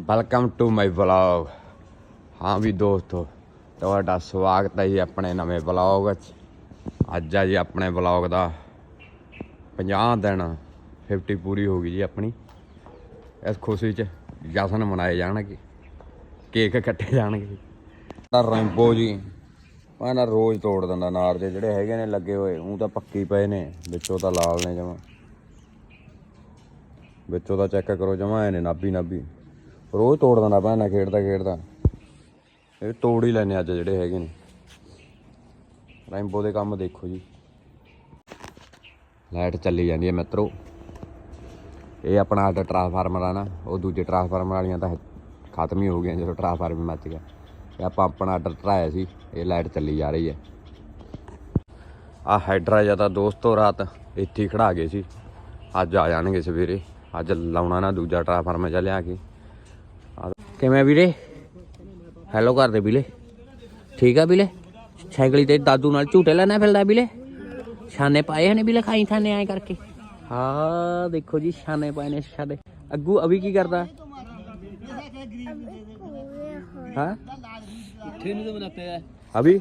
Welcome to my vlog ਹਾਂ ਵੀ ਦੋਸਤੋ, ਤੁਹਾਡਾ ਸਵਾਗਤ ਹੈ ਜੀ ਆਪਣੇ ਨਵੇਂ ਵਲੌਗ ਵਿੱਚ। ਅੱਜ ਆ ਜੀ ਆਪਣੇ ਵਲੌਗ ਦਾ 50 ਦਿਨ 50 ਪੂਰੀ ਹੋ ਗਈ ਜੀ ਆਪਣੀ। ਇਸ ਖੁਸ਼ੀ 'ਚ ਜਸ਼ਨ ਮਨਾਏ ਜਾਣਗੇ, ਕੇਕ ਕੱਟੇ ਜਾਣਗੇ। ਤਾਂ ਰੈਂਬੋ ਜੀ, ਮੈਂ ਨਾ ਰੋਜ਼ ਤੋੜ ਦਿੰਦਾ ਨਾਰ ਦੇ, ਜਿਹੜੇ ਹੈਗੇ ਨੇ ਲੱਗੇ ਹੋਏ, ਉਹ ਤਾਂ ਪੱਕੀ ਪਏ ਨੇ, ਵਿੱਚੋਂ ਤਾਂ ਲਾਲ ਨੇ ਜਮਾ। ਵਿੱਚੋਂ ਤਾਂ ਚੈੱਕ ਕਰੋ, ਜਮਾ ਐ ਨੇ ਨਾਭੀ ਨਾਭੀ ਰੋਜ਼ ਤੋੜ ਦਿੰਦਾ ਭੈਣਾ ਖੇਡਦਾ ਖੇਡਦਾ। ਇਹ ਤੋੜ ਹੀ ਲੈਨੇ ਅੱਜ ਜਿਹੜੇ ਹੈਗੇ ਨੇ। ਰੈਂਬੋ ਦੇ ਕੰਮ ਦੇਖੋ ਜੀ। ਲਾਈਟ ਚੱਲੀ ਜਾਂਦੀ ਹੈ ਮਿੱਤਰੋ। ਇਹ ਆਪਣਾ ਆਰਡਰ ਟਰਾਂਸਫਾਰਮਰ ਆ ਨਾ, ਉਹ ਦੂਜੇ ਟਰਾਂਸਫਾਰਮਰ ਵਾਲੀਆਂ ਤਾਂ ਖਤਮ ਹੀ ਹੋ ਗਈਆਂ ਜਦੋਂ ਟਰਾਂਸਫਾਰਮਰ ਮੱਚ ਗਿਆ। ਇਹ ਆਪਾਂ ਆਪਣਾ ਆਰਡਰ ਟਰਾਇਆ ਸੀ, ਇਹ ਲਾਈਟ ਚੱਲੀ ਜਾ ਰਹੀ ਹੈ। ਆ ਹਾਈਡਰਾ ਜਾਂ ਤਾਂ ਦੋਸਤੋ ਰਾਤ ਇੱਥੇ ਹੀ ਖੜਾ ਗਏ ਸੀ। ਅੱਜ ਆ ਜਾਣਗੇ ਸਵੇਰੇ। ਅੱਜ ਲਾਉਣਾ ਨਾ ਦੂਜਾ ਟਰਾਂਸਫਾਰਮਰ ਜਾ ਲਿਆ ਕੇ। ਕਿਵੇਂ ਵੀਰੇ? ਹੈਲੋ ਕਰਦੇ ਵੀਲੇ। ਠੀਕ ਆ ਵੀਲੇ? ਸਾਈਕਲ ਤੇ ਦਾਦੂ ਨਾਲ ਝੂਟੇ ਲੈਣਾ ਫਿਰਦਾ ਵੀਲੇ? ਛਾਨੇ ਪਾਏ ਹਨੇ ਵੀਲੇ ਖਾਈ ਥਾਨੇ ਐ ਕਰਕੇ? ਹਾਂ ਦੇਖੋ ਜੀ ਛਾਨੇ ਪਾਏ ਨੇ ਸਾਡੇ ਅੱਗੂ ਅਭੀ ਕੀ ਕਰਦਾ? ਹਾਂ? ਹੈ ਅਭੀ?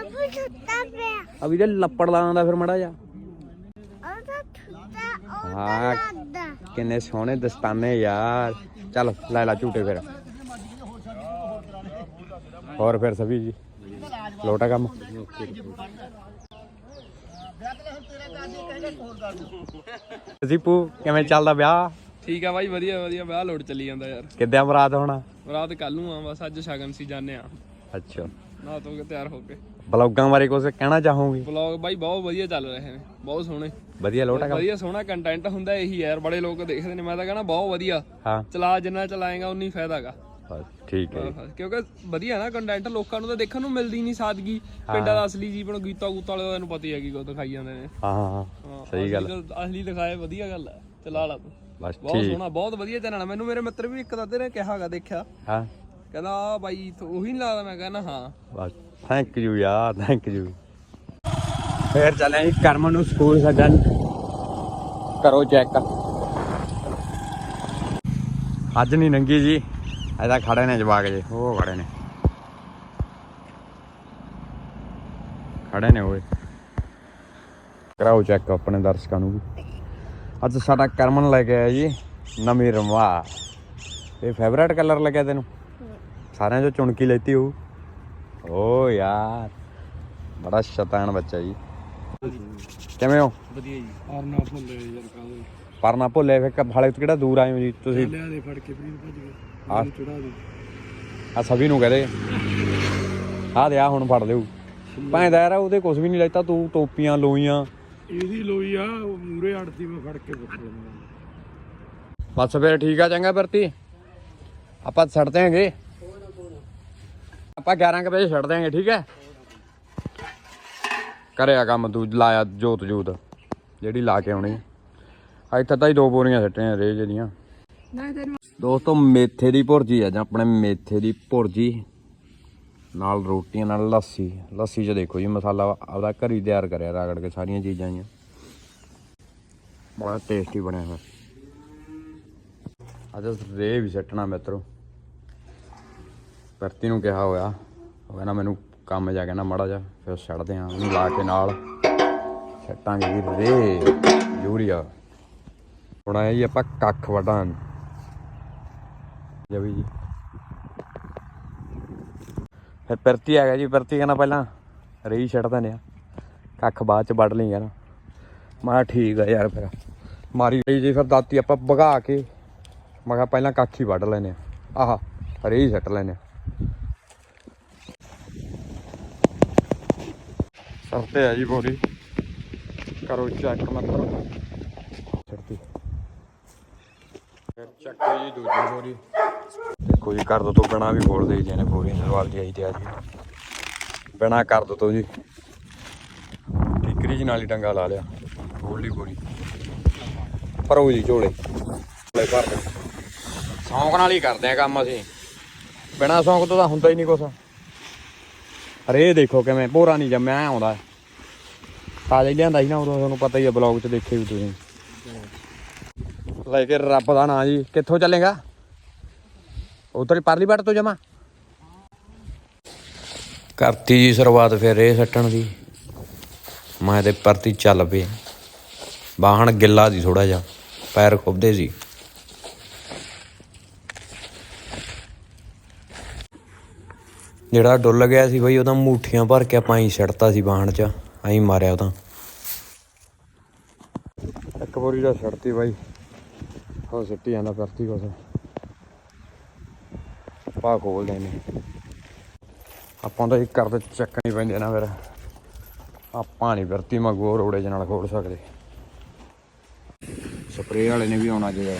ਅਭੀ ਛੁੱਟਾ ਫਿਰ ਮੜਾ ਜਾ ਹਾਂ ਕਿੰਨੇ ਸੋਹਣੇ ਦਸਤਾਨੇ ਯਾਰ। ਚਲ ਲੈ ਲੈ ਝੂਟੇ ਫਿਰ। ਹੋਰ ਫਿਰ ਸਭੀ ਜੀ। ਲੋਟਾ ਕੰਮ। ਜ਼ੀਪੂ ਕਿਵੇਂ ਚੱਲਦਾ ਵਿਆਹ? ਠੀਕ ਆ ਬਾਈ ਵਧੀਆ ਵਧੀਆ। ਵਿਆਹ ਲੋਡ ਚੱਲੀ ਜਾਂਦਾ ਯਾਰ। ਕਿੱਦਾਂ ਬਰਾਤ ਹੋਣਾ? ਰਾਤ ਕੱਲ ਨੂੰ ਆ ਬਸ ਅੱਜ ਸ਼ਗਨ ਸੀ ਜਾਣੇ ਆ। ਅੱਛਾ। ਨਾ ਧੋ ਕੇ ਤਿਆਰ ਹੋ ਕੇ। ਬਲੌਗਾਂ ਬਾਰੇ ਕੁਝ ਕਹਿਣਾ ਚਾਹੋਗੇ? ਵਲੌਗ ਬਾਈ ਬਹੁਤ ਵਧੀਆ ਚੱਲ ਰਹੇ ਨੇ ਬਹੁਤ ਸੋਹਣੇ। ਵਧੀਆ ਲੋਟਾ ਕੰਮ? ਵਧੀਆ ਸੋਹਣਾ ਕੰਟੈਂਟ ਹੁੰਦਾ ਇਹੀ ਯਾਰ। ਬੜੇ ਲੋਕ ਦੇਖਦੇ ਨੇ। ਮੈਂ ਤਾਂ ਕਹਣਾ ਬਹੁਤ ਵਧੀਆ। ਹਾਂ। ਚਲਾ ਜਿੰਨਾ ਚਲਾਏਗਾ ਉਨੀ ਫਾਇਦਾਗਾ ਠੀਕ ਹੈ ਜੀ। ਕਿਉਂਕਿ ਵਧੀਆ ਨਾ ਕੰਟੈਂਟ ਲੋਕਾਂ ਨੂੰ ਤਾਂ ਦੇਖਣ ਨੂੰ ਮਿਲਦੀ ਨਹੀਂ ਸਾਦਗੀ। ਪਿੰਡਾਂ ਦਾ ਅਸਲੀ ਜੀਵਨ ਗੀਤਾ ਗੂਤਾ ਵਾਲੇ ਨੂੰ ਪਤਾ ਹੀ ਹੈ ਕੀ ਕੋ ਦਿਖਾਈ ਜਾਂਦੇ ਨੇ। ਹਾਂ ਹਾਂ ਹਾਂ ਹਾਂ, ਸਹੀ ਗੱਲ ਅਸਲੀ ਤਾਂ- ਅਸਲੀ ਦਿਖਾਏ ਵਧੀਆ ਗੱਲ ਹੈ। ਚਲਾ ਲਾ ਤੂੰ। ਬਸ ਬਹੁਤ ਠੀਕ। ਸੋਹਣਾ ਬਹੁਤ ਵਧੀਆ ਚੈਨਲ ਮੈਨੂੰ ਮੇਰੇ ਮਿੱਤਰ ਵੀ ਇੱਕ ਦਾਦੇ ਨੇ ਕਿਹਾਗਾ ਦੇਖਿਆ। ਹਾਂ। ਕਹਿੰਦਾ ਆ ਬਾਈ ਤੂੰ ਉਹੀ ਨਹੀਂ ਲੱਗਦਾ ਮੈਂ ਕਹਿੰਦਾ ਹਾਂ। ਬਸ ਥੈਂਕ ਯੂ ਯਾਰ ਥੈਂਕ ਯੂ ਫੇਰ ਚੱਲੇ ਜੀ ਕਰਮ ਨੂੰ ਸਕੂਲ ਸੱਜਣ ਕਰੋ ਚੈੱਕ ਅੱਜ ਨਹੀਂ ਨੰਗੀ ਜੀ। ਇਹਦਾ ਖੜੇ ਨੇ ਜਵਾਕ ਜੇ ਉਹ ਖੜੇ ਨੇ। ਖੜੇ ਨੇ ਓਏ। ਕਰਾਓ ਚੈੱਕ ਆਪਣੇ ਦਰਸ਼ਕਾਂ ਨੂੰ ਵੀ। ਅੱਜ ਸਾਡਾ ਕਰਮਨ ਲੈ ਕੇ ਆਇਆ ਜੀ ਨਵੀਂ ਰਮਵਾ ਇਹ ਫੇਵਰੇਟ ਕਲਰ ਲੱਗਿਆ ਤੈਨੂੰ? ਸਾਰਿਆਂ ਚੋਂ ਚੁਣਕੀ ਲੈਤੀ ਹੋ ਓ ਯਾਰ ਬੜਾ ਸ਼ੈਤਾਨ ਬੱਚਾ ਜੀ। ਕਿਵੇਂ ਹੋ? ਵਧੀਆ ਜੀ। ਔਰ ਨਾ ਭੁੱਲੇ ਯਾਰ ਕਾਹਦੇ ਪਰ ਨਾ ਭੁੱਲੇ ਫਿਰ ਹਾਲੇ ਕਿਹੜਾ ਦੂਰ ਆਏ ਹੋ ਜੀ ਤੁਸੀਂ? ਲਿਆ ਦੇ ਫੜ ਕੇ ਪ੍ਰੀਤ ਭੱਜ ਗਏ। ਆ। ਚੜਾ ਦੇ ਆ ਸਭੀ ਨੂੰ ਕਹਦੇ। ਆ ਦੇ ਆ ਹੁਣ ਫੜ ਲਿਓ। ਭਾਂ ਦਾ ਯਾਰ ਉਹਦੇ ਕੁਝ ਵੀ ਨਹੀਂ ਲੈਤਾ ਤੂੰ ਟੋਪੀਆਂ ਲੋਈਆਂ। ਇਹਦੀ ਲੋਈ ਆ ਮੂਰੇ ਅੜਦੀ ਮੈਂ ਫੜ ਕੇ ਪੁੱਛ ਬਸ ਫਿਰ ਠੀਕ ਆ ਚੰਗਾ ਵਰਤੀ ਆਪਾਂ ਛੱਡ ਦਿਆਂਗੇ। ਆਪਾਂ 11 ਕੁ ਵਜੇ ਛੱਡ ਦਿਆਂਗੇ ਠੀਕ ਹੈ? ਕਰਿਆ ਕੰਮ ਤੂੰ ਲਾਇਆ ਜੋਤ ਜੋਤ ਜਿਹੜੀ ਲਾ ਕੇ ਆਉਣੀ। ਇੱਥੇ ਤਾਂ ਹੀ ਦੋ ਬੋਰੀਆਂ ਸੱਟੀਆਂ ਰੇ ਜਿਹੜੀਆਂ ਦੋਸਤੋ, ਮੇਥੇ ਦੀ ਭੁਰਜੀ ਆ ਜਾਂ ਆਪਣੇ ਮੇਥੇ ਦੀ ਭੁਰਜੀ। ਨਾਲ ਰੋਟੀਆਂ, ਨਾਲ ਲੱਸੀ। ਲੱਸੀ 'ਚ ਦੇਖੋ ਜੀ, ਮਸਾਲਾ ਆਪਦਾ ਘਰ ਹੀ ਤਿਆਰ ਕਰਿਆ, ਰਗੜ ਕੇ ਸਾਰੀਆਂ ਚੀਜ਼ਾਂ ਹੀ ਬੜਾ ਟੇਸਟੀ ਬਣਿਆ ਹੋਇਆ। ਅੱਜ ਰੇ ਵੀ ਸੱਟਣਾ ਮਿੱਤਰੋ। ਪਰਤੀ ਨੂੰ ਕਿਹਾ ਹੋਇਆ। ਉਹ ਕਹਿੰਦਾ, ਮੈਨੂੰ ਕੰਮ ਜਾ ਕਹਿੰਦਾ ਮੜਾ ਜਾ ਫਿਰ ਛੱਡਦੇ ਆ, ਉਹਨੂੰ ਲਾ ਕੇ ਨਾਲ ਛੱਟਾਂਗੇ ਵੀ ਰੇ, ਯੂਰੀਆ। ਹੁਣ ਆਇਆ ਜੀ ਆਪਾਂ ਕੱਖ ਵਡਾਂ ਜਵੀ ਜੀ। ਫਿਰ ਪਰਤੀ ਆ ਗਿਆ ਜੀ, ਪਰਤੀ ਕਹਿੰਦਾ ਪਹਿਲਾਂ ਰੇਈ ਛੱਡ ਦਿੰਦੇ ਆ ਕੱਖ ਬਾਅਦ ਚ ਵੱਢ ਲਈ ਯਾਰ ਮੈਂ ਕਿਹਾ ਠੀਕ ਆ ਯਾਰ ਫਿਰ। ਮਾਰੀ ਗਈ ਜੀ ਫਿਰ ਦਾਤੀ ਆਪਾਂ ਭਗਾ ਕੇ। ਮੈਂ ਕਿਹਾ ਪਹਿਲਾਂ ਕੱਖ ਹੀ ਵੱਢ ਲੈਨੇ ਆ। ਆਹ ਹਰੇ ਹੀ ਸੱਟ ਲੈਨੇ ਸਰਤੇ ਆ ਜੀ ਬੋਰੀ। ਕਰੋ ਚੈੱਕ ਮਤਲਬ। ਛੱਡਤੀ। ਫਿਰ ਜੀ ਦੂਜੀ ਬੋਰੀ। ਦੇਖੋ ਜੀ ਕਰ ਦੋ ਤੋਂ ਬਿਨਾ ਵੀ ਖੋਲ ਦੇ ਜਿਹਨੇ ਬੋਰੀ ਸਵਾਲ ਦੀ ਆਈ ਤੇ ਆ ਜੀ। ਬਿਨਾ ਕਰ ਦੋ ਤੋਂ ਜੀ। ਠੀਕਰੀ ਜੀ ਨਾਲ ਹੀ ਡੰਗਾ ਲਾ ਲਿਆ। ਖੋਲ ਲਈ ਬੋਰੀ ਭਰੋ ਜੀ ਝੋਲੇ। ਝੋਲੇ ਭਰ ਦੇ। ਸ਼ੌਂਕ ਨਾਲ ਹੀ ਕਰਦੇ ਆ ਕੰਮ ਅਸੀਂ। ਬਿਨਾ ਸ਼ੌਂਕ ਤੋਂ ਤਾਂ ਹੁੰਦਾ ਹੀ ਨਹੀਂ ਕੁਛ। ਅਰੇ ਦੇਖੋ ਕਿਵੇਂ ਭੋਰਾ ਨਹੀਂ ਜੰਮਿਆ ਆਉਂਦਾ। ਤਾਜ਼ਾ ਲਿਆਂਦਾ ਸੀ ਨਾ ਉਦੋਂ ਤੁਹਾਨੂੰ ਪਤਾ ਹੀ ਹੈ ਬਲੌਗ 'ਚ ਦੇਖੇ ਵੀ ਤੁਸੀਂ। ਲੈ ਕੇ ਰੱਬ ਦਾ ਨਾਂ ਜੀ। ਕਿੱਥੋਂ ਚੱਲੇਗਾ? ਉਧਰ ਪਰਲੀ ਬਾਟ ਤੋਂ ਜਮਾ। ਕਰਤੀ ਜੀ ਸ਼ੁਰੂਆਤ ਫਿਰ ਇਹ ਸੱਟਣ ਦੀ। ਮੈਂ ਤੇ ਪਰਤੀ ਚੱਲ ਪਏ। ਬਾਹਣ ਗਿੱਲਾ ਸੀ ਥੋੜਾ ਜਿਹਾ ਪੈਰ ਖੁੱਬਦੇ ਸੀ। ਜਿਹੜਾ ਡੁੱਲ ਗਿਆ ਸੀ ਬਈ ਉਹਦਾ ਮੂਠੀਆਂ ਭਰ ਕੇ ਆਪਾਂ ਹੀ ਛੱਡਤਾ ਸੀ ਬਾਹਣ 'ਚ ਐਂ ਮਾਰਿਆ ਉਹਦਾ। ਇੱਕ ਵਾਰੀ ਦਾ ਛੱਡਤੀ ਬਾਈ ਹੋ ਸਿੱਟੀ ਜਾਂਦਾ ਪਰਤੀ ਕੋਸ ਪਾ ਖੋਲਦੇ ਨੇ ਆਪਾਂ ਤਾਂ ਇੱਕ ਕਰਦੇ ਚੱਕਣੀ ਪੈਂਦੀ ਨਾ ਫਿਰ। ਆਪਾਂ ਨਹੀਂ ਵਰਤੀ ਮਗੋ ਰੋੜੇ ਨਾਲ ਖੋਲ ਸਕਦੇ। ਸਪਰੇਅ ਵਾਲੇ ਨੇ ਵੀ ਆਉਣਾ ਜੇ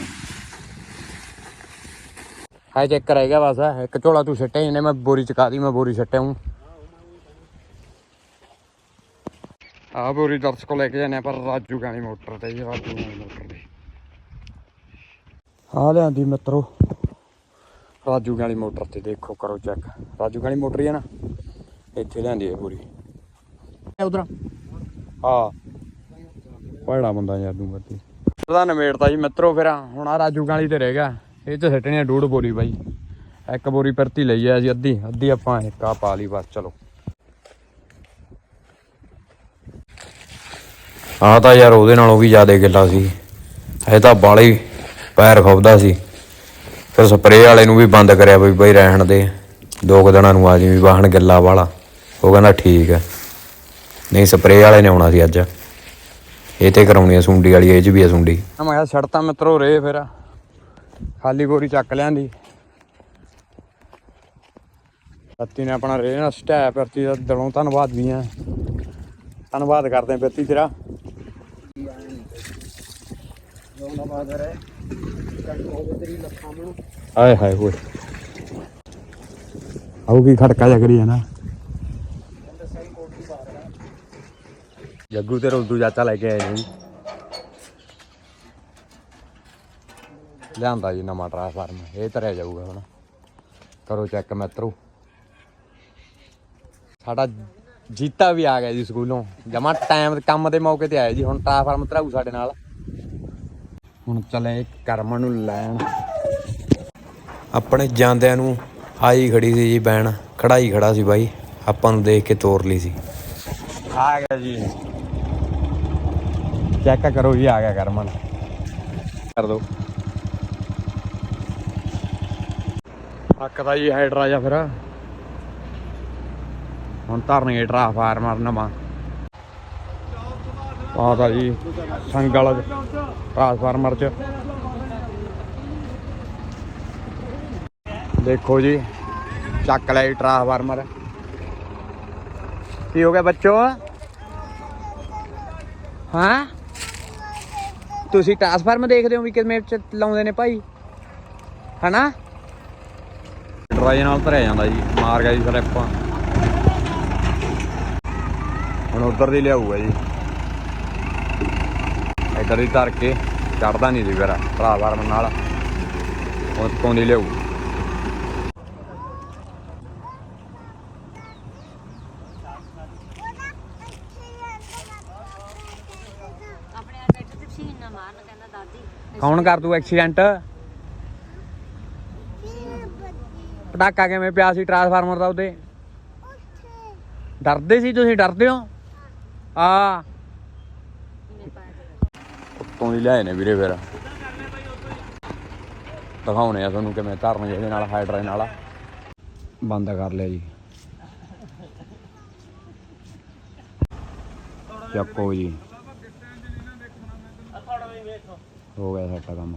ਹਾਈ ਚੈੱਕ ਰਹਿ ਬਸ, ਇੱਕ ਝੋਲਾ ਤੂੰ ਸਿੱਟੇ ਇਹਨੇ, ਮੈਂ ਬੋਰੀ ਚਕਾ ਦੀ ਮੈਂ ਬੋਰੀ ਸਿੱਟਿਆ ਹੂੰ। ਆ ਬੋਰੀ ਦਰਸ ਲੈ ਕੇ ਜਾਣੇ ਪਰ ਰਾਜੂ ਗਾਣੀ ਮੋਟਰ ਤੇ ਜੀ, ਰਾਜੂ ਗਾਣੀ ਮੋਟਰ ਤੇ। ਆ ਲਿਆਂਦੀ ਮਿੱਤਰੋ। ਰਾਜੂ ਗਾਣੀ ਮੋਟਰ ਤੇ ਦੇਖੋ ਕਰੋ ਚੈੱਕ ਰਾਜੂ ਗਾਣੀ ਮੋਟਰ ਹੀ ਹੈ ਨਾ। ਇੱਥੇ ਲਿਆਂਦੀ ਹੈ ਪੂਰੀ। ਉਧਰ ਹਾਂ। ਪੜਾ ਬੰਦਾ ਯਾਰ ਤੂੰ ਬੱਤੀ ਉਹਦਾ ਨਵੇੜਤਾ ਜੀ ਮਿੱਤਰੋ ਫਿਰ। ਹੁਣ ਆ ਰਾਜੂ ਗਾਲੀ ਤੇ ਰਹਿ ਗਿਆ। ਇਹ ਚ ਸਿੱਟਣੀ ਆ ਡੂੜ ਬੋਰੀ ਬਾਈ। ਇੱਕ ਬੋਰੀ ਪਰਤੀ ਲਈ ਆ ਜੀ ਅੱਧੀ। ਅੱਧੀ ਆਪਾਂ ਇੱਕ ਆ ਪਾ ਲਈ ਬਸ ਚਲੋ। ਆ ਤਾਂ ਯਾਰ ਉਹਦੇ ਨਾਲੋਂ ਵੀ ਜ਼ਿਆਦਾ ਗਿੱਲਾ ਸੀ। ਇਹ ਤਾਂ ਬਾਲੀ ਪੈਰ ਖੁੱਬਦਾ ਸੀ। ਫਿਰ ਸਪਰੇਅ ਵਾਲੇ ਨੂੰ ਵੀ ਬੰਦ ਕਰਿਆ ਬਈ ਬਈ ਰਹਿਣ ਦੇ। ਦੋ ਕੁ ਦਿਨਾਂ ਨੂੰ ਆ ਜੀ ਵੀ ਵਾਹਣ ਗਿੱਲਾ ਵਾਲਾ। ਉਹ ਕਹਿੰਦਾ ਠੀਕ ਹੈ ਨਹੀਂ, ਸਪਰੇਅ ਵਾਲੇ ਨੇ ਆਉਣਾ ਸੀ ਅੱਜ। ਇਹ ਤੇ ਕਰਾਉਣੀ ਆ ਸੁੰਡੀ ਵਾਲੀ, ਇਹ ਚ ਵੀ ਆ ਸੁੰਡੀ। ਮੈਂ ਕਿਹਾ ਛੜਤਾ ਮਿੱਤਰੋ ਰੇ ਫਿਰ। ਖਾਲੀ ਗੋਰੀ ਚੱਕ ਲਿਆਂਦੀ। ਪੱਤੀ ਨੇ ਆਪਣਾ ਰੇ ਨਾਲ ਸਟੈਪ ਕਰਤੀ ਦਾ ਦਿਲੋਂ ਧੰਨਵਾਦ ਵੀ ਆ। ਧੰਨਵਾਦ ਕਰਦੇ ਪੱਤੀ ਤੇਰਾ। ਆਏ ਹਾਏ ਹੋਏ। ਆਉ ਕੀ ਖੜਕਾ ਜਾ ਕਰੀ ਜਾਣਾ ਜੱਗੂ ਤੇ ਰੋਦੂ ਚਾਚਾ ਲੈ ਕੇ ਆਏ ਜੀ। ਲਿਆਂਦਾ ਜੀ ਨਵਾਂ ਟ੍ਰਾਂਸਫਾਰਮ ਇਹ ਧਰਿਆ ਜਾਊਗਾ ਹੁਣ। ਕਰੋ ਚੈੱਕ ਮਿੱਤਰੋ। ਸਾਡਾ ਜੀਤਾ ਵੀ ਆ ਗਿਆ ਜੀ ਸਕੂਲੋਂ। ਜਮਾ ਟਾਈਮ ਕੰਮ ਦੇ ਮੌਕੇ ਤੇ ਆਇਆ ਜੀ। ਹੁਣ ਟ੍ਰਾਂਸਫਾਰਮ ਧਰਾਊ ਸਾਡੇ ਨਾਲ। ਹੁਣ ਚੱਲੇ ਕਰਮਨ ਨੂੰ ਲੈਣ। ਆਪਣੇ ਜਾਂਦਿਆਂ ਨੂੰ ਆਈ ਖੜੀ ਸੀ ਜੀ ਬੈਣ। ਖੜਾਈ ਖੜਾ ਸੀ ਬਾਈ। ਆਪਾਂ ਨੂੰ ਦੇਖ ਕੇ ਤੋਰ ਲਈ ਸੀ। ਆ ਗਿਆ ਜੀ। ਚੈੱਕ ਕਰੋ ਜੀ, ਆ ਗਿਆ ਕਰਮਨ ਕਰ ਦੋ। ਅੱਕਦਾ ਜੀ ਹਾਈਡਰਾ ਜਾਂ ਫਿਰ। ਹੁਣ ਧਰਨਗੇ ਟਰਾਂਸਫਾਰਮਰ ਨਵਾਂ। ਆਹ ਜੀ ਸੰਗਲ ਟਰਾਂਸਫਾਰਮਰ ਚ। ਦੇਖੋ ਜੀ, ਚੱਕ ਲਈ ਟਰਾਂਸਫਾਰਮਰ। ਕੀ ਹੋ ਗਿਆ ਬੱਚੋ? ਹਾਂ? ਤੁਸੀਂ ਟਰਾਂਸਫਾਰਮਰ ਦੇਖਦੇ ਹੋ ਵੀ ਕਿਵੇਂ ਚ ਲਾਉਂਦੇ ਨੇ ਭਾਈ? ਹਨਾ? ਡਰਾਈ ਨਾਲ ਧਰਿਆ ਜਾਂਦਾ ਜੀ, ਮਾਰ ਗਿਆ ਜੀ ਸਲਿੱਪ ਹੁਣ ਉਧਰ ਦੀ ਲਿਆਊਗਾ ਜੀ। ਇੱਧਰ ਧਰ ਕੇ ਚੜਦਾ ਨਹੀਂ ਸੀ ਫਿਰ ਟਰਾਂਸਫਾਰਮਰ ਨਾਲ। ਉਹ ਤੋਂ ਦੀ ਲਿਆਊ। ਕੌਣ ਕਰ ਦੂ ਐਕਸੀਡੈਂਟ? ਪਟਾਕਾ ਕਿਵੇਂ ਪਿਆ ਸੀ ਟਰਾਂਸਫਾਰਮਰ ਦਾ ਉਹਦੇ? ਡਰਦੇ ਸੀ ਤੁਸੀਂ, ਡਰਦੇ ਹੋ? ਆ ਉੱਤੋਂ ਦੀ ਲਿਆਏ ਨੇ ਵੀਰੇ ਫਿਰ। ਦਿਖਾਉਣੇ ਆ ਤੁਹਾਨੂੰ ਕਿਵੇਂ ਧਰਨਗੇ ਇਹਦੇ ਨਾਲ ਹਾਈਡਰਾ ਨਾਲ ਬੰਦ ਕਰ ਲਿਆ ਜੀ। ਚੱਕੋ ਜੀ। ਹੋ ਗਿਆ ਸਾਡਾ ਕੰਮ।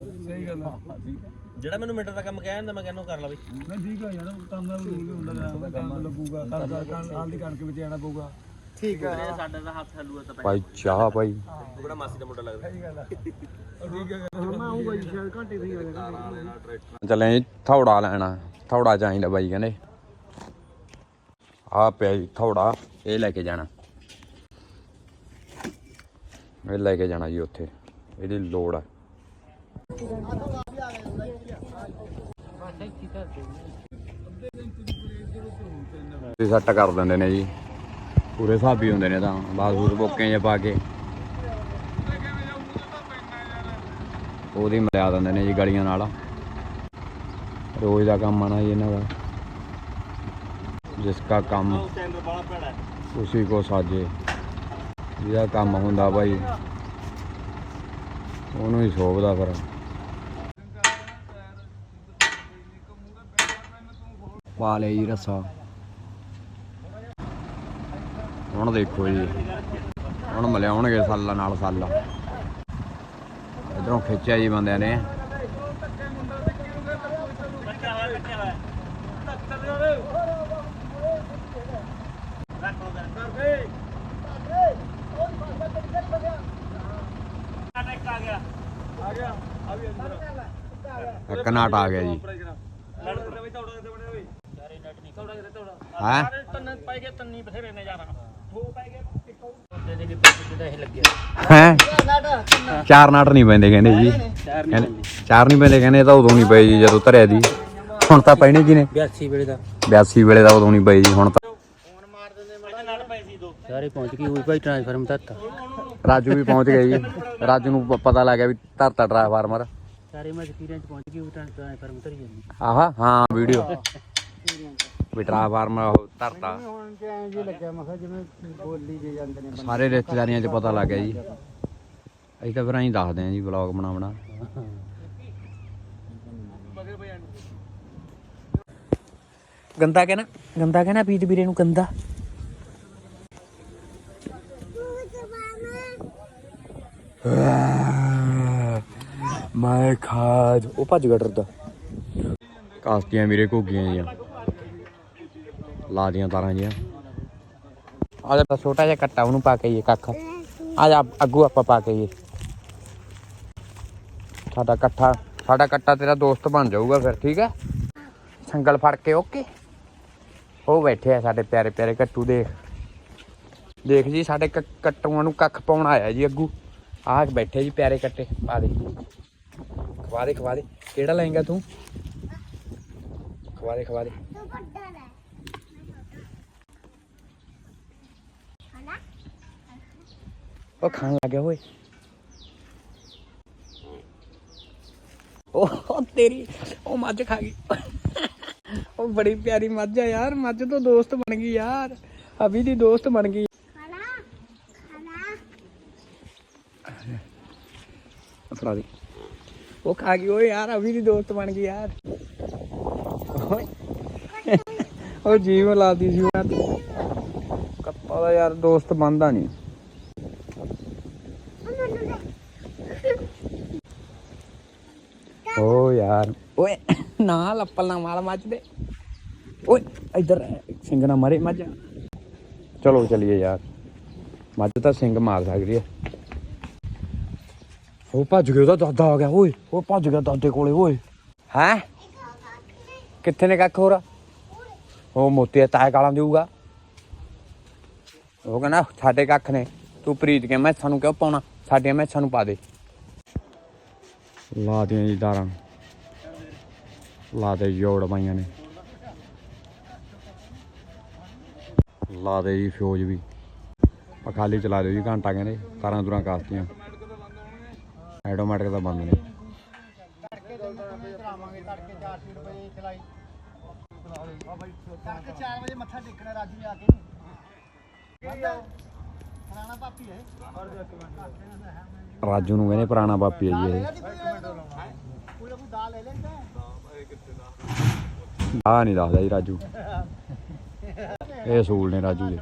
ਜਿਹੜਾ ਮੈਨੂੰ ਮੀਟਰ ਦਾ ਕੰਮ ਕਹਿ ਜਾਂਦਾ ਮੈਂ ਕਹਿੰਦਾ ਕਰ ਲਾ ਬਈ। ਠੀਕ ਹੈ ਸਾਡਾ ਦਾ ਹੱਥ ਹਲੂਆ ਤਾਂ ਭਾਈ। ਚਾਹ ਭਾਈ। ਬੜਾ ਮਾਸੀ ਦਾ ਮੁੰਡਾ ਲੱਗਦਾ। ਚੱਲੇ ਜੀ ਥੌੜਾ ਲੈਣਾ ਥੌੜਾ ਚਾਹੀਦਾ ਬਾਈ ਕਹਿੰਦੇ। ਆ ਪਿਆ ਜੀ ਥੌੜਾ ਇਹ ਲੈ ਕੇ ਜਾਣਾ। ਇਹ ਲੈ ਕੇ ਜਾਣਾ ਜੀ ਉੱਥੇ ਇਹਦੀ ਲੋੜ ਆ। ਤੇ ਸੱਟ ਕਰ ਦਿੰਦੇ ਨੇ ਜੀ। ਪੂਰੇ ਹਿਸਾਬੀ ਹੁੰਦੇ ਨੇ ਤਾਂ ਬਾਸੂਰ ਬੋਕੇ ਜੇ ਪਾ ਕੇ। ਉਹਦੀ ਮਿਲਾ ਦਿੰਦੇ ਨੇ ਜੀ ਗਲੀਆਂ ਨਾਲ। ਰੋਜ਼ ਦਾ ਕੰਮ ਆਣਾ ਜੀ ਇਹਨਾਂ ਦਾ। ਜਿਸ ਦਾ ਕੰਮ ਸਟੈਂਡਰ ਬੜਾ ਉਸੇ ਕੋ ਸਾਜੇ। ਜਿਹਦਾ ਕੰਮ ਹੁੰਦਾ ਭਾਈ ਉਹਨੂੰ ਹੀ ਸੋਭਦਾ ਫਿਰ। ਪਾ ਲਿਆ ਜੀ ਰਸਾ। ਹੁਣ ਦੇਖੋ ਜੀ। ਹੁਣ ਮਿਲਿਆਉਣਗੇ ਸਾਲਾ ਨਾਲ ਸਾਲਾਂ। ਇਧਰੋਂ ਖਿੱਚਿਆ ਜੀ ਬੰਦਿਆਂ ਨੇ। ਕੱਟਿਆ ਆ ਗਿਆ ਜੀ ਲੜ ਦੇ ਬਈ ਤੌੜਾ ਦੇ ਬਣੇ ਓਏ ਸਾਰੇ ਨਟ ਨਹੀਂ ਤੌੜਾ ਦੇ ਤੌੜਾ ਹੈਂ? ਸਾਰੇ ਤੰਨ ਪਾਈ ਗਏ ਤੰਨੀ ਬਥੇਰੇ ਨੇ ਜਾਣਾ ਹੋ ਪਾਈ ਗਏ ਦੇ ਦੇ ਕੇ ਪੈਸੇ ਤੇ ਇਹ ਲੱਗਿਆ ਹੈ? ਚਾਰ ਨਾਟ ਨਹੀਂ ਪੈਂਦੇ ਕਹਿੰਦੇ ਜੀ। ਚਾਰ ਨਹੀਂ ਪੈਂਦੇ। ਕਹਿੰਦੇ ਤਾਂ ਉਦੋਂ ਨਹੀਂ ਪਏ ਜੀ ਜਦੋਂ ਧਰਿਆ ਦੀ ਹੁਣ ਤਾਂ ਪੈਣੇ ਜੀ ਨੇ 82 ਵੇਲੇ ਦਾ। 82 ਵੇਲੇ ਦਾ ਉਦੋਂ ਨਹੀਂ ਪਏ ਜੀ ਹੁਣ ਤਾਂ ਇਹਦੇ ਨਾਲ ਪਏ ਸੀ ਦੋ? ਸਾਰੇ ਪਹੁੰਚ ਗਏ ਹੋਈ ਭਾਈ ਟ੍ਰਾਂਸਫਾਰਮ ਤੱਕ ਰਾਜੂ ਵੀ ਪਹੁੰਚ ਗਿਆ ਜੀ। ਰਾਜੂ ਨੂੰ ਪਤਾ ਲੱਗ ਗਿਆ ਵੀ ਧਰਤਾ ਟਰਾਂਸਫਾਰਮਰ ਸਾਰੇ ਮੈਂ ਐਕਸਪੀਰੀਅੰਸ ਪਹੁੰਚ ਗਏ ਹੋਈ ਟ੍ਰਾਂਸਫਾਰਮ ਧਰੀ ਜਾਂਦੀ। ਆਹਾ ਹਾਂ ਵੀਡੀਓ ਵੀ ਟਰਾਂਸਫਾਰਮਰ ਉਹ ਧਰਤਾ। ਹੁਣ ਤੇ ਐਂ ਜੀ ਲੱਗਿਆ ਮੈਂ ਕਿਹਾ ਜਿਵੇਂ ਬੋਲੀ ਦੇ ਜਾਂਦੇ ਨੇ ਸਾਰੇ ਰਿਸ਼ਤੇਦਾਰੀਆਂ 'ਚ ਪਤਾ ਲੱਗ ਗਿਆ ਜੀ। ਅਸੀਂ ਤਾਂ ਫਿਰ ਐਂ ਦੱਸਦੇ ਆਂ ਜੀ ਵਲੌਗ ਬਣਾ ਬਣਾ ਗੰਦਾ ਕਹਿਣਾ ਗੰਦਾ ਕਹਿਣਾ ਪੀਤ ਵੀਰੇ ਨੂੰ ਗੰਦਾ। ਮੈਂ ਉਹ ਭੱਜ ਗਿਆ ਡਰਦਾ। ਕਾਸਤੀਆਂ ਵੀਰੇ ਘੁੱਗੀਆਂ ਜੀਆਂ ਲਾ ਦੀਆਂ ਤਾਰਾਂ ਜੀਆਂ। ਆ ਜਾ, ਛੋਟਾ ਜਿਹਾ ਕੱਟਾ ਉਹਨੂੰ ਪਾ ਕੇ ਇਹ ਕੱਖ। ਆ ਜਾ, ਅੱਗੂ ਆਪਾਂ ਪਾ ਕੇ ਇਹ ਸਾਡਾ ਇਕੱਠਾ, ਸਾਡਾ ਕੱਟਾ ਤੇਰਾ ਦੋਸਤ ਬਣ ਜਾਊਗਾ ਫਿਰ, ਠੀਕ ਹੈ? ਸੰਗਲ ਫੜ ਕੇ, ਓਕੇ? ਉਹ ਬੈਠੇ ਆ ਸਾਡੇ ਪਿਆਰੇ ਪਿਆਰੇ ਕੱਟੂ ਦੇਖ। ਦੇਖ ਜੀ, ਸਾਡੇ ਕ- ਕੱਟੂਆਂ ਨੂੰ ਕੱਖ ਪਾਉਣ ਆਇਆ ਜੀ ਅੱਗੂ। ਆਹ ਬੈਠੇ ਜੀ ਪਿਆਰੇ ਕੱਟੇ ਪਾ ਦੇ। ਖਵਾ ਦੇ ਖਵਾ ਦੇ। ਕਿਹੜਾ ਲਏਗਾ ਤੂੰ? ਖਵਾ ਦੇ ਖਵਾ ਦੇ ਤੂੰ ਵੱਡਾ ਲੈ ਹਨਾ ਉਹ ਖਾਣ ਲੱਗ ਗਿਆ, ਓਏ। ਉਹ ਤੇਰੀ, ਉਹ ਮੱਝ ਖਾ ਗਈ। ਉਹ ਬੜੀ ਪਿਆਰੀ ਮੱਝ ਆ ਯਾਰ, ਮੱਝ ਤੋਂ ਦੋਸਤ ਬਣ ਗਈ ਯਾਰ। ਅਭੀ ਦੀ ਦੋਸਤ ਬਣ ਗਈ। ਫੜਾ ਦੇ। ਉਹ ਖਾ ਗਈ, ਓਏ ਯਾਰ, ਅਭੀ ਦੀ ਦੋਸਤ ਬਣ ਗਈ ਯਾਰ। ਉਹ ਜੀਵ ਲਾਦੀ ਸੀ ਯਾਰ। ਕੱਪਾ ਦਾ ਯਾਰ ਦੋਸਤ ਬਣਦਾ ਨਹੀਂ ਓ ਯਾਰ ਓਏ ਨਾ ਲੱਪਲ ਮਾਲ ਮੱਝ ਓਏ, ਇੱਧਰ ਸਿੰਘ ਨਾ ਮਰੇ ਮੱਝ। ਚਲੋ ਚਲੀਏ ਯਾਰ। ਮੱਝ ਤਾਂ ਸਿੰਘ ਮਾਰ ਸਕਦੀ ਹੈ ਉਹ ਭੱਜ ਗਿਆ, ਉਹਦਾ ਦਾਦਾ ਆ ਗਿਆ, ਓਏ। ਉਹ ਭੱਜ ਗਿਆ ਦਾਦੇ ਕੋਲੇ, ਓਏ। ਹੈ? ਕਿੱਥੇ ਨੇ ਕੱਖ ਹੋਰ? ਉਹ ਮੋਤੀ ਤਾਏ ਕਾਲਾਂ ਦੇਊਗਾ। ਉਹ ਕਹਿੰਦਾ, ਸਾਡੇ ਕੱਖ ਨੇ। ਤੂੰ ਪ੍ਰੀਤ ਕੇ ਮੈਂ ਸਾਨੂੰ ਕਿਉਂ ਪਾਉਣਾ? ਸਾਡੀਆਂ ਮੈਂ ਸਾਨੂੰ ਪਾ ਦੇ। ਲਾ ਦੀਆਂ ਜੀ ਦਾਰਾਂ। ਲਾ ਦੇ ਜੋੜ ਪਾਈਆਂ ਨੇ। ਲਾ ਦੇ ਜੀ ਫਿਊਜ਼ ਵੀ। ਆ ਖਾਲੀ ਚਲਾ ਦਿਓ ਜੀ ਘੰਟਾ ਕਹਿੰਦੇ ਤਾਰਾਂ ਤੁਰਾਂ ਕਾਸਤੀਆਂ। ਆਟੋਮੈਟਿਕ ਤਾਂ ਬੰਦ ਨੇ। ਰਾਜੂ ਨੂੰ ਕਹਿੰਦੇ ਪੁਰਾਣਾ ਬਾਪੀ ਹੈ ਜੀ ਇਹ। ਆ ਨਹੀਂ ਦੱਸਦਾ ਜੀ ਰਾਜੂ। ਇਹ ਸੂਲ ਨੇ ਰਾਜੂ ਦੇ।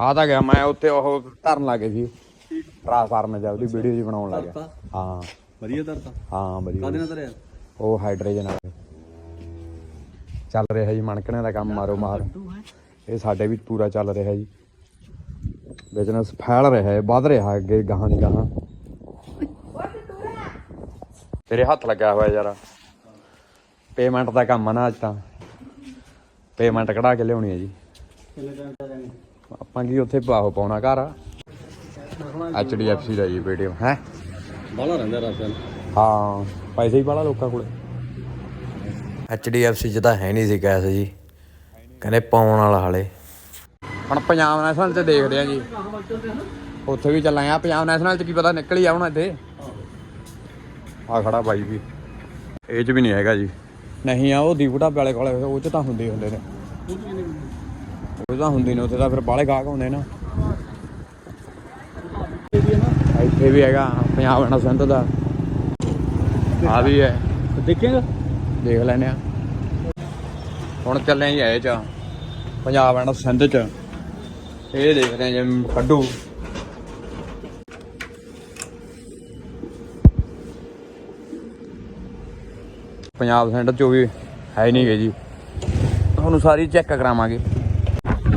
ਆ ਤਾਂ ਗਿਆ ਮੈਂ ਉੱਥੇ ਉਹ ਧਰਨ ਲੱਗੇ ਸੀ ਟ੍ਰਾਂਸਫਾਰਮਰ ਜਾ ਉਹਦੀ ਵੀਡੀਓ ਜੀ ਬਣਾਉਣ ਲੱਗਾ ਹਾਂ। ਵਧੀਆ ਧਰਤਾ? ਹਾਂ ਵਧੀਆ। ਕਾਦੇ ਨਾਲ ਧਰਿਆ? ਉਹ ਹਾਈਡਰੋਜਨ ਆ ਚੱਲ ਰਿਹਾ ਜੀ ਮਣਕਣੇ ਦਾ ਕੰਮ ਮਾਰੋ ਮਾਰ। ਇਹ ਸਾਡੇ ਵੀ ਪੂਰਾ ਚੱਲ ਰਿਹਾ ਜੀ। ਬਿਜ਼ਨਸ ਫੈਲ ਰਿਹਾ ਹੈ ਵੱਧ ਰਿਹਾ ਅੱਗੇ ਗਾਹਾਂ ਦੀ ਗਾਹਾਂ। ਤੇਰੇ ਹੱਥ ਲੱਗਿਆ ਹੋਇਆ ਯਾਰ। ਪੇਮੈਂਟ ਦਾ ਕੰਮ ਆ ਨਾ ਅੱਜ ਤਾਂ। ਪੇਮੈਂਟ ਕਢਾ ਕੇ ਲਿਆਉਣੀ ਹੈ ਜੀ। ਆਪਾਂ ਕੀ ਉੱਥੇ ਪਾਹੋ ਪਾਉਣਾ ਘਰ? ਐਚਡੀਐਫਸੀ ਦਾ ਜੀ ਪੇਟੀਐਮ ਹੈ? ਬਾਹਲਾ ਰਹਿੰਦਾ ਰਾਸ਼ਨ ਹਾਂ ਪੈਸੇ ਹੀ ਬਾਲਾ ਲੋਕਾਂ ਕੋਲੇ। ਐਚਡੀਐਫਸੀ 'ਚ ਤਾਂ ਹੈ ਨਹੀਂ ਸੀ ਕੈਸ਼ ਜੀ। ਕਹਿੰਦੇ ਪਾਉਣ ਵਾਲਾ ਹਾਲੇ। ਹੁਣ ਪੰਜਾਬ ਨੈਸ਼ਨਲ 'ਚ ਦੇਖਦੇ ਆ ਜੀ। ਉੱਥੇ ਵੀ ਚੱਲਾਂਗੇ। ਆ ਪੰਜਾਬ ਨੈਸ਼ਨਲ 'ਚ ਕੀ ਪਤਾ ਨਿਕਲ ਹੀ ਆਉਣਾ ਇੱਥੇ। ਆ ਖੜਾ ਬਾਈ ਵੀ। ਇਹ 'ਚ ਵੀ ਨਹੀਂ ਹੈਗਾ ਜੀ। ਨਹੀਂ ਆ ਉਹ ਦੀਪੂ ਢਾਬੇ ਵਾਲੇ ਕੋਲੇ ਉਹ 'ਚ ਤਾਂ ਹੁੰਦੇ ਹੀ ਹੁੰਦੇ ਨੇ। ਉਹ ਤਾਂ ਹੁੰਦੇ ਨੇ ਉੱਥੇ ਤਾਂ ਫਿਰ ਬਾਲੇ ਗਾਹਕ ਹੁੰਦੇ ਨਾ ਇੱਥੇ ਵੀ ਹੈਗਾ ਪੰਜਾਬ ਨੈਸ਼ਨਲ ਦਾ। ਆ ਵੀ ਹੈ। ਦੇਖੇਗਾ? ਦੇਖ ਲੈਨੇ ਆ ਹੁਣ ਚੱਲੇ ਆਂ ਜੀ ਇਹ ਚ। ਪੰਜਾਬ ਐਂਡ ਸਿੰਧ ਚ। ਇਹ ਦੇਖਦੇ ਆ ਜਿਵੇਂ ਕੱਢੂ ਪੰਜਾਬ ਸੈਂਟਰ ਚ ਵੀ ਹੈ ਨਹੀਂ ਗੇ ਜੀ। ਤੁਹਾਨੂੰ ਸਾਰੀ ਚੈੱਕ ਕਰਾਵਾਂਗੇ।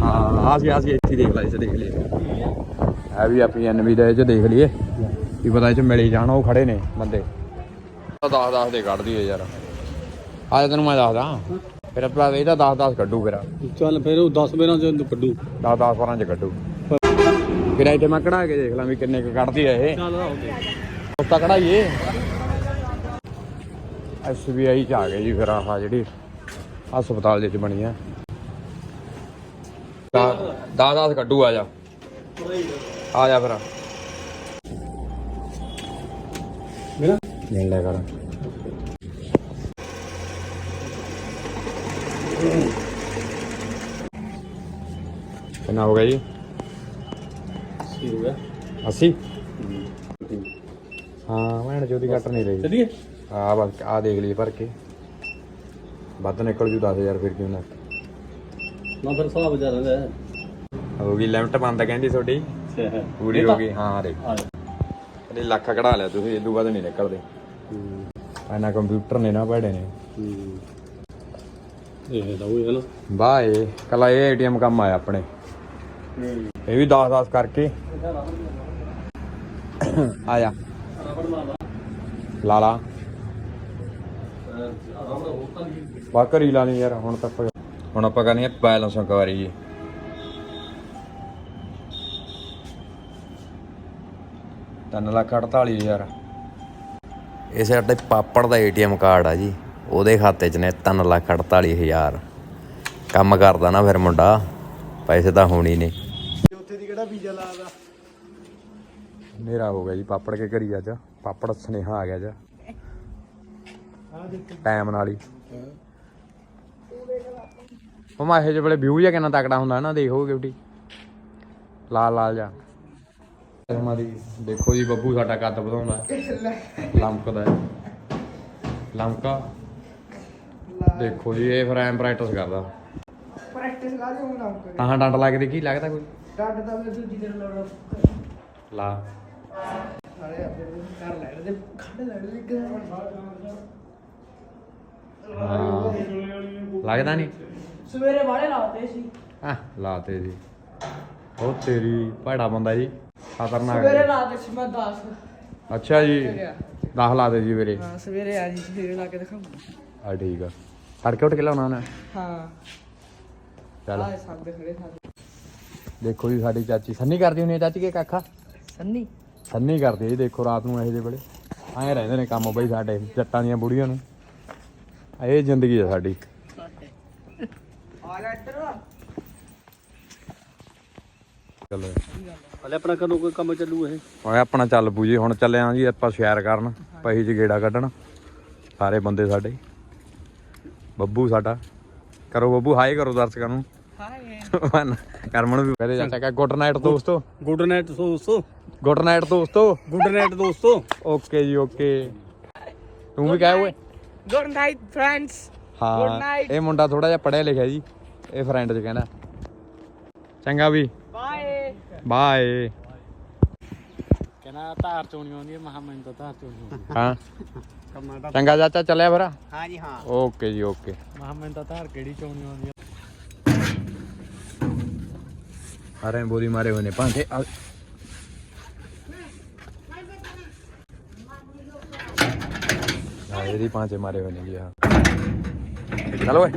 ਹਾਂ, ਆ ਸੀ ਆ ਸੀ, ਇੱਥੇ ਦੇਖ ਲਈ ਦੇਖ ਲਈ ਹੈ ਵੀ ਆਪਣੀ ਐਨਵੀ ਦਾ ਇਹ ਚ ਦੇਖ ਲਈਏ ਕੀ ਪਤਾ ਇਹ ਚ ਮਿਲ ਜਾਣ, ਉਹ ਖੜੇ ਨੇ ਬੰਦੇ। 10 10 ਦੇ ਕੱਢਦੀ ਏ ਯਾਰ। ਅੱਜ ਤੈਨੂੰ ਮੈਂ ਦੱਸਦਾ। ਫਿਰ ਆਪਣਾ ਇਹਦਾ 10 10 ਕੱਢੂ ਫਿਰ। ਚੱਲ ਫਿਰ ਉਹ 10 ਬੇਰਾਂ ਚ ਕੱਢੂ। 10 10 ਵਾਰਾਂ ਚ ਕੱਢੂ। ਫਿਰ ਇੱਥੇ ਮੈਂ ਕਢਾ ਕੇ ਦੇਖ ਲਾਂ ਵੀ ਕਿੰਨੇ ਕੁ ਕੱਢਦੀ ਹੈ ਇਹ। ਚੱਲ ਆਓ ਉਸਤਾ ਕਢਾਈਏ। ਐਸਬੀਆਈ ਚ ਆ ਗਏ ਜੀ ਫਿਰ ਆਹ ਜਿਹੜੀ ਹਸਪਤਾਲ ਦੇ ਚ ਬਣੀ ਆ। 10 10 ਕੱਢੂ ਆ ਜਾ। ਆ ਜਾ ਫਿਰ। ਮੇਰਾ? ਮਿਲ ਲੈ ਕਰ। ਕਿੰਨਾ ਹੋ ਗਿਆ ਜੀ ਕੀ ਹੋ ਗਿਆ 80 ਹਾਂ ਮੈਂ ਜੋਦੀ ਕੱਟ ਨਹੀਂ ਰਹੀ ਚੱਲੀਏ ਆ ਬਸ ਆ ਦੇਖ ਲਈ ਭਰ ਕੇ ਵੱਧ ਨਿਕਲ ਜੂ 10000 ਫਿਰ ਕਿਉਂ ਨਾ ਨਾ ਫਿਰ ਹਿਸਾਬ ਜਾ ਰਹਿੰਦਾ ਹੈ ਗਈ ਲਿਮਟ ਬੰਦ ਕਹਿੰਦੀ ਤੁਹਾਡੀ ਪੂਰੀ ਹੋ ਗਈ ਹਾਂ ਦੇਖ ਆ ਇਹਦੇ ਲੱਖ ਕਢਾ ਲਿਆ ਤੁਸੀਂ ਇਦੋਂ ਵੱਧ ਨਹੀਂ ਨਿਕਲਦੇ ਐਨਾ ਕੰਪਿਊਟਰ ਨੇ ਨਾ ਭੈੜੇ ਨੇ ਇਹ ਹੈ ਨਾ। ਬਾਏ ਕਲਾ ਇਹ ਏਟੀਐਮ ਕੰਮ ਆਇਆ ਆਪਣੇ। ਇਹ ਵੀ 10 10 ਕਰਕੇ। ਆ ਜਾ ਲਾ ਲਾ। ਬਾ ਕਰੀ ਲਾ ਲਈ ਯਾਰ ਹੁਣ ਤੱਕ ਹੁਣ ਆਪਾਂ ਕਰਨੀ ਹੈ ਬੈਲੈਂਸ ਇਨਕੁਆਰੀ ਜੀ। ਤਿੰਨ ਲੱਖ 48 ਹਜ਼ਾਰ। ਇਹ ਸਾਡੇ ਪਾਪੜ ਦਾ ਏਟੀਐਮ ਕਾਰਡ ਆ ਜੀ। ਉਹਦੇ ਖਾਤੇ 'ਚ ਨੇ 3 ਲੱਖ 48 ਹਜ਼ਾਰ। ਕੰਮ ਕਰਦਾ ਨਾ ਫਿਰ ਮੁੰਡਾ ਪੈਸੇ ਤਾਂ ਹੋਣੀ ਨੇ। ਉੱਥੇ ਦੀ ਕਿਹੜਾ ਵੀਜ਼ਾ ਲਾਦਾ ਮੇਰਾ ਹੋ ਗਿਆ ਜੀ ਪਾਪੜ ਕੇ ਘਰੀ ਅੱਜ। ਪਾਪੜ ਸੁਨੇਹਾ ਆ ਗਿਆ ਅੱਜ। ਟਾਈਮ ਨਾਲ ਹੀ। ਉਹ ਮਾ ਇਹ ਜਿਹੇ ਵੇਲੇ ਵਿਊ ਜਿਹਾ ਕਿੰਨਾ ਤਕੜਾ ਹੁੰਦਾ ਨਾ ਦੇਖੋ ਗਿਫਟੀ ਲਾਲ ਲਾਲ ਜਾ ਮਾਰੀ ਦੇਖੋ ਜੀ ਬੱਬੂ ਸਾਡਾ ਕੱਦ ਵਧਾਉਂਦਾ। ਲੰਕਦਾ ਹੈ। ਦੇਖੋ ਜੀ ਇਹ ਫਿਰ ਐਮ ਪ੍ਰੈਕਟਿਸ ਕਰਦਾ। ਪ੍ਰੈਕਟਿਸ ਲਾ ਦੇ ਹੁਣ ਤਾਂ ਡੰਡ ਲੱਗ ਦੇਖੀ ਲੱਗਦਾ ਕੋਈ? ਡੱਡ ਦਾ ਮੈਂ ਦੂਜੀ ਦਿਨ ਲਾਉਣਾ ਲਾ। ਸਾਰੇ ਆਪਣੇ ਕਰ ਲੈਣ ਦੇ ਖੰਡ ਲੈਣ ਦੇ ਹਾਂ ਲੱਗਦਾ ਨਹੀਂ? ਸਵੇਰੇ ਵਾਲੇ ਲਾਤੇ ਸੀ। ਹਾਂ ਲਾਤੇ ਜੀ। ਉਹ ਤੇਰੀ ਭੈੜਾ ਬੰਦਾ ਜੀ ਖਤਰਨਾਕ ਸਵੇਰੇ। ਲਾਤੇ ਸੀ ਮੈਂ 10 ਅੱਛਾ ਜੀ 10 ਲਾਤੇ ਜੀ ਵੀਰੇ। ਹਾਂ ਸਵੇਰੇ ਆ ਜੀ ਸਵੇਰੇ ਲਾ ਕੇ ਦਿਖਾਉਂ ਆ ਠੀਕ ਆ। ਤੜਕੇ ਉੱਠ ਕੇ ਲਾਉਣਾ ਉਹਨੇ। ਹਾਂ। ਚੱਲ। ਆਹ ਸਾਡੇ ਖੜੇ ਸਾਡੇ। ਦੇਖੋ ਜੀ ਸਾਡੀ ਚਾਚੀ ਸੰਨੀ ਕਰਦੀ ਹੁੰਦੀ ਹੈ ਚਾਚੀ ਕੇ ਕਾਖਾ ਸੰਨੀ? ਸੰਨੀ ਕਰਦੀ ਹੈ ਜੀ ਦੇਖੋ ਰਾਤ ਨੂੰ ਇਹੋ ਜਿਹੇ ਵੇਲੇ। ਐਂ ਰਹਿੰਦੇ ਨੇ ਕੰਮ ਬਈ ਸਾਡੇ ਜੱਟਾਂ ਦੀਆਂ ਬੁੜੀਆਂ ਨੂੰ। ਇਹ ਜ਼ਿੰਦਗੀ ਆ ਸਾਡੀ। ਆ ਚਲੋ। ਹਲੇ ਆਪਣਾ ਕਦੋਂ ਕੋਈ ਕੰਮ ਚੱਲੂ ਇਹ? ਓਏ ਆਪਣਾ ਚੱਲ ਪੂ ਜੀ ਹੁਣ ਚੱਲੇ ਆਂ ਜੀ ਆਪਾਂ ਸ਼ੇਅਰ ਕਰਨ ਪਹੀ ਚ ਗੇੜਾ ਕੱਢਣ। ਸਾਰੇ ਬੰਦੇ ਸਾਡੇ। ਬੱਬੂ ਸਾਡਾ। ਕਰੋ ਬੱਬੂ ਹਾਈ ਕਰੋ ਦਰਸ਼ਕਾਂ ਨੂੰ। ਹਾਏ। ਕਰਮਣ ਵੀ ਕਹਦੇ ਚਾਚਾ ਕਹ ਗੁੱਡ ਨਾਈਟ ਦੋਸਤੋ। ਗੁੱਡ ਨਾਈਟ ਦੋਸਤੋ। ਗੁੱਡ ਨਾਈਟ ਦੋਸਤੋ। ਗੁੱਡ ਨਾਈਟ ਦੋਸਤੋ। ਓਕੇ ਜੀ ਓਕੇ। ਤੂੰ ਵੀ ਕਹਿ ਓਏ। Good night friends. ਹਾਂ. ਇਹ ਮੁੰਡਾ ਥੋੜਾ ਜਿਹਾ ਪੜਿਆ ਲਿਖਿਆ ਜੀ। ਇਹ ਫਰੈਂਡ ਚ ਕਹਿੰਦਾ। ਚੰਗਾ ਵੀ। ਬਾਏ। ਬਾਏ। ਕਹਿੰਦਾ ਧਾਰ ਚੋਣੀ ਆਉਂਦੀ ਹੈ ਮਹਾ ਮੈਨੂੰ ਤਾਂ ਧਾਰ ਚੋਣੀ ਹਾਂ। ਕੰਮਾਂ ਦਾ ਚੰਗਾ ਚਾਚਾ ਚੱਲਿਆ ਫਿਰ? ਹਾਂ ਜੀ ਹਾਂ। ਓਕੇ ਜੀ ਓਕੇ। ਮਹਾ ਮੈਨੂੰ ਤਾਂ ਧਾਰ ਕਿਹੜੀ ਚੋਣੀ ਆਉਂਦੀ ਹੈ ਅਰੇ ਬੋਦੀ ਮਾਰੇ ਹੋਏ ਨੇ ਆ। ਆ ਇਹਦੀ ਪਾਂਚੇ ਮਾਰੇ ਹੋਏ ਨੇ ਜੀ ਆ ਚਲੋ ਓਏ।